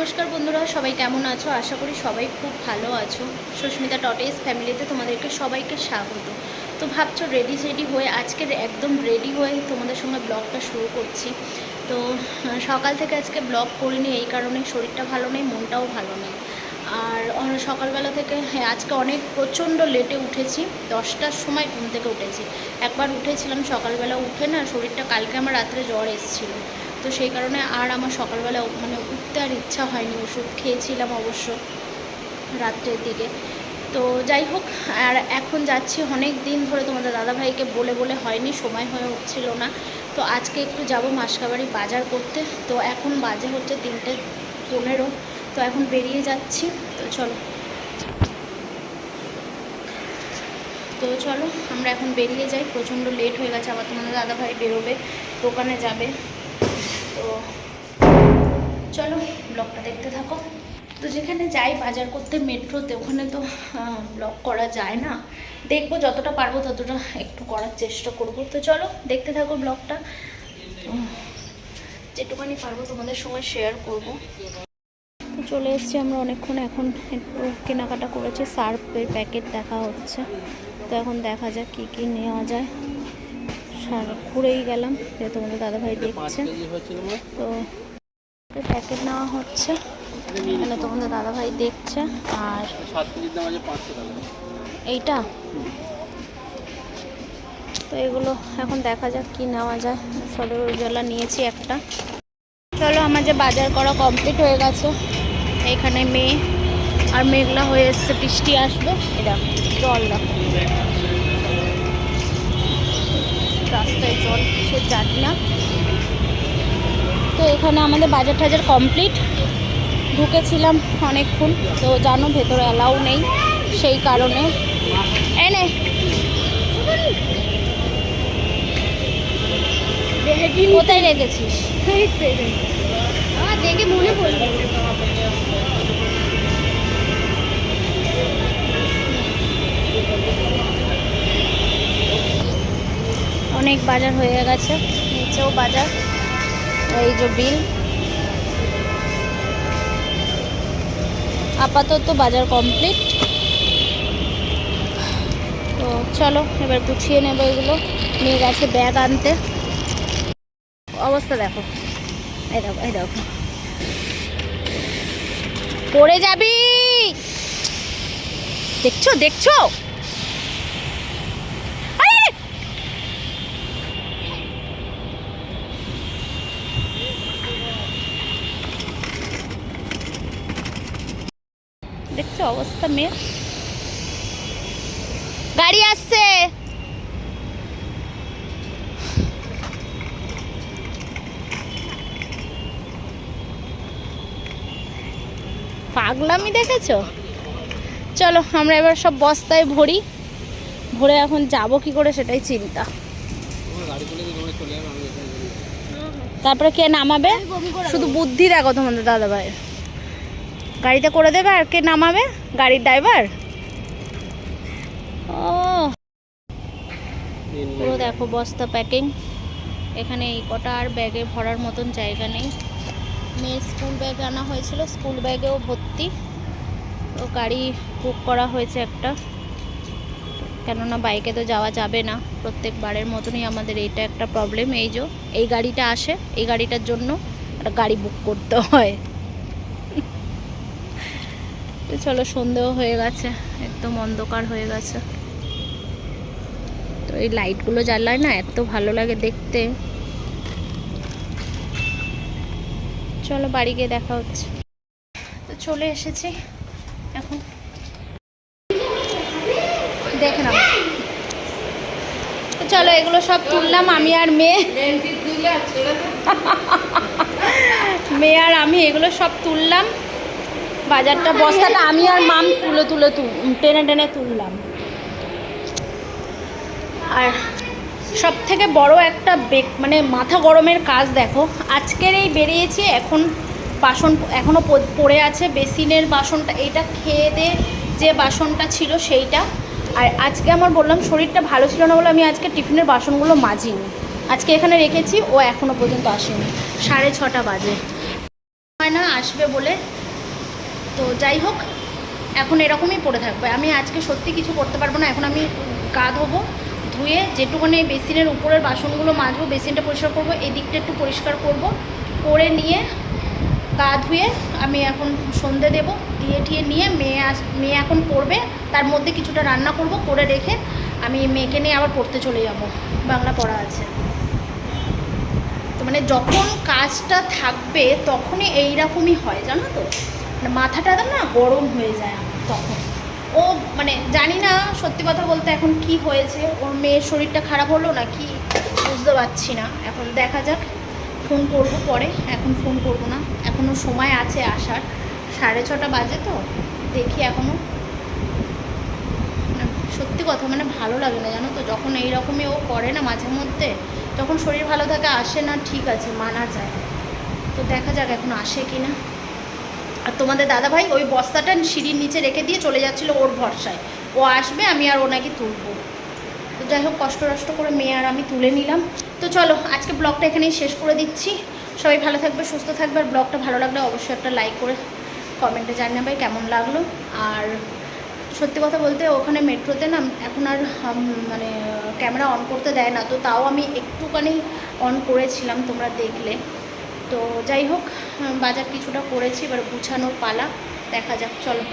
নমস্কার বন্ধুরা, সবাই কেমন আছো? আশা করি সবাই খুব ভালো আছো। সুস্মিতা টটেস ফ্যামিলিতে তোমাদেরকে সবাইকে স্বাগত। তো ভাবছ রেডি সেডি হয়ে আজকে একদম রেডি হয়ে তোমাদের সঙ্গে ব্লগটা শুরু করছি। তো, সকাল থেকে আজকে ব্লগ করিনি, এই কারণে শরীরটা ভালো নেই, মনটাও ভালো নেই। আর সকালবেলা থেকে হ্যাঁ আজকে অনেক প্রচণ্ড লেটে উঠেছি, দশটার সময় ঘুম থেকে উঠেছি। একবার উঠেছিলাম, সকালবেলা উঠে না, শরীরটা কালকে আমার রাত্রে জ্বর এসেছিল। তো সেই কারণে আর আমার সকালবেলা মানে উঠতে আর ইচ্ছা হয়নি, ওষুধ খেয়েছিলাম অবশ্য রাত্রের দিকে। তো যাই হোক, আর এখন যাচ্ছি অনেক দিন ধরে তোমাদের দাদাভাইকে বলে বলে হয়নি, সময় হয়ে উঠছিল না। তো আজকে একটু যাব মাসকাবাড়ি বাজার করতে। তো এখন বাজে হচ্ছে তিনটে পনেরো। তো এখন বেরিয়ে যাচ্ছি। তো চলো। তো চলো, আমরা এখন বেরিয়ে যাই। প্রচণ্ড লেট হয়ে গেছে, আবার তোমাদের দাদাভাই বেরোবে, দোকানে যাবে। তো চলো ব্লগটা দেখতে থাকো। তো যেখানে যাই বাজার করতে, মেট্রোতে, ওখানে তো ব্লগ করা যায় না। দেখব যতটা পারব ততটা একটু করার চেষ্টা করব। তো চলো দেখতে থাকো ব্লগটা। যেটুখানি পারব তোমাদের সঙ্গে শেয়ার করব। তো চলে এসেছি আমরা অনেকক্ষণ, এখন একটু কেনাকাটা করেছি সার্ফের প্যাকেট দেখা হচ্ছে। তো এখন দেখা যাক কী কী নেওয়া যায়। ঘুরেই গেলাম, যে তোমাদের দাদাভাই দেখছে। তো প্যাকেট নেওয়া হচ্ছে। এখানে তোমাদের দাদাভাই দেখছে আর এইটা? তো এগুলো এখন দেখা যাক কি নেওয়া যায়। সদর উজ্জ্বলা নিয়েছি একটা। চলো আমার যে বাজার করা কমপ্লিট হয়ে গেছে। এইখানে মেয়ে আর মেঘলা হয়ে এসছে বৃষ্টি আসবে। এটা জল দেখো। রাস্তায় জল সে জানি না। তো এখানে আমাদের বাজার টাজার কমপ্লিট ঢুকেছিলাম অনেকক্ষণ, তো জানো ভেতরে অ্যালাউ নেই, সেই কারণে। এনে কোথায় রেখেছিস? দেখে মনে অনেক বাজার হয়ে গেছে, নিচেও বাজার। এই যে বিল। আপাতত বাজার কমপ্লিট। তো চলো, এবার গুছিয়ে নেব এগুলো। নিয়ে গেছে ব্যাগ আনতে। অবস্থা দেখো। এই দেখো এই দেখো। পড়ে যাবি! দেখছ দেখছ আরে! দেখছ অবস্থা মেয়ে। গাড়ি আসছে। পাগলামি দেখেছ? চলো আমরা এবার সব বস্তায় ভরি। ভরে এখন যাব কি করে সেটাই চিন্তা। তারপরে কে নামাবে? শুধু বুদ্ধি দেখো তোমাদের দাদা ভাই গাড়িতে করে দেবে আর কে নামাবে? গাড়ির ড্রাইভার? ও। পুরো দেখো বস্তা প্যাকিং এখানে এই কটা আর ব্যাগে ভরার মতন জায়গা নেই। মেয়ের স্কুল ব্যাগ আনা হয়েছিল স্কুল ব্যাগেও ভর্তি। তো গাড়ি বুক করা হয়েছে একটা। কেননা বাইকে তো যাওয়া যাবে না। প্রত্যেকবারের মতনই আমাদের এইটা একটা প্রবলেম এই যে, এই গাড়িটা আসে, এই গাড়িটার জন্য একটা গাড়ি বুক করতে হয়। তো চলো সন্ধেও হয়ে গেছে একদম অন্ধকার হয়ে গেছে। তো এই লাইটগুলো জ্বালায় না এত ভালো লাগে দেখতে। চলো বাড়ি গিয়ে দেখা হচ্ছে। তো চলে এসেছি এখন। দেখে নাও। চলো এগুলো সব তুললাম আমি আর মেয়ে। মেয়ে আর আমি এগুলো সব তুললাম। বাজারটা, বস্তাটা আমি আর মাম তুলে তুলে টেনে টেনে তুললাম। আর সব থেকে বড় একটা বেক মানে মাথা গরমের কাজ দেখো, আজকের এই বেরিয়েছি, এখন বাসন এখনও পড়ে আছে, বেসিনের বাসনটা, এইটা খেয়ে দিয়ে যে বাসনটা ছিল সেইটা। আর আজকে আমার বললাম, শরীরটা ভালো ছিল না বলে আমি আজকে টিফিনের বাসনগুলো মাজিনি। আজকে এখানে রেখেছি, ও এখনও পর্যন্ত আসেনি। সাড়ে ছটা বাজে। চায় না, আসবে বলে তো যাই হোক, এখন এরকমই পড়ে থাকবে। আমি আজকে সত্যি কিছু করতে পারব না। এখন আমি গা ধোবো, ধুয়ে যেটুকুনি বেসিনের উপরের বাসনগুলো মাজবো, বেসিনটা পরিষ্কার করব এই দিকটা একটু পরিষ্কার করব, করে নিয়ে গা ধুয়ে আমি এখন সন্ধে দেব। দিয়ে ঠিয়ে নিয়ে মেয়ে আস, মেয়ে এখন পড়বে, তার মধ্যে কিছুটা রান্না করব, করে রেখে আমি মেয়েকে নিয়ে আবার পড়তে চলে যাব। বাংলা পড়া আছে। তো মানে যখন কাজটা থাকবে, তখনই এইরকমই হয়, জানো তো? মাথাটা না গরম হয়ে যায় তখন। ও মানে জানি না সত্যি কথা বলতে এখন কি হয়েছে, ওর মেয়ের শরীরটা খারাপ হলো না কি বুঝতে পারছি না। এখন দেখা যাক, ফোন করব পরে, এখন ফোন করব না। এখনও সময় আছে আসার, সাড়ে ছটা বাজে তো, দেখি এখনও মানে সত্যি কথা মানে ভালো লাগে না, জানো তো, যখন এই রকমই ও করে না মাঝে মধ্যে, যখন শরীর ভালো থাকে, আসে না, ঠিক আছে, মানা যায়। তো দেখা যাক এখন আসে কি না আর তোমাদের দাদাভাই ওই বস্তাটা সিঁড়ির নিচে রেখে দিয়ে চলে যাচ্ছিল ওর ভরসায়। ও আসবে, আমি আর ওনাকে তুলবো। তো যাই হোক, কষ্ট কষ্ট করে মেয়ে আর আমি তুলে নিলাম। তো চলো, আজকে ব্লগটা এখানেই শেষ করে দিচ্ছি। সবাই ভালো থাকবে, সুস্থ থাকবে। আর ব্লগটা ভালো লাগলে অবশ্যই একটা লাইক করে কমেন্টে জানাবে কেমন লাগল। আর সত্যি কথা বলতে ওখানে মেট্রোতে না, এখন আর মানে ক্যামেরা অন করতে দেয় না। তো তাও আমি একটুখানি অন করেছিলাম তোমরা দেখলে। তো যাই হোক বাজার কিছুটা করেছি এবার গুছানোর পালা দেখা যাক চলো।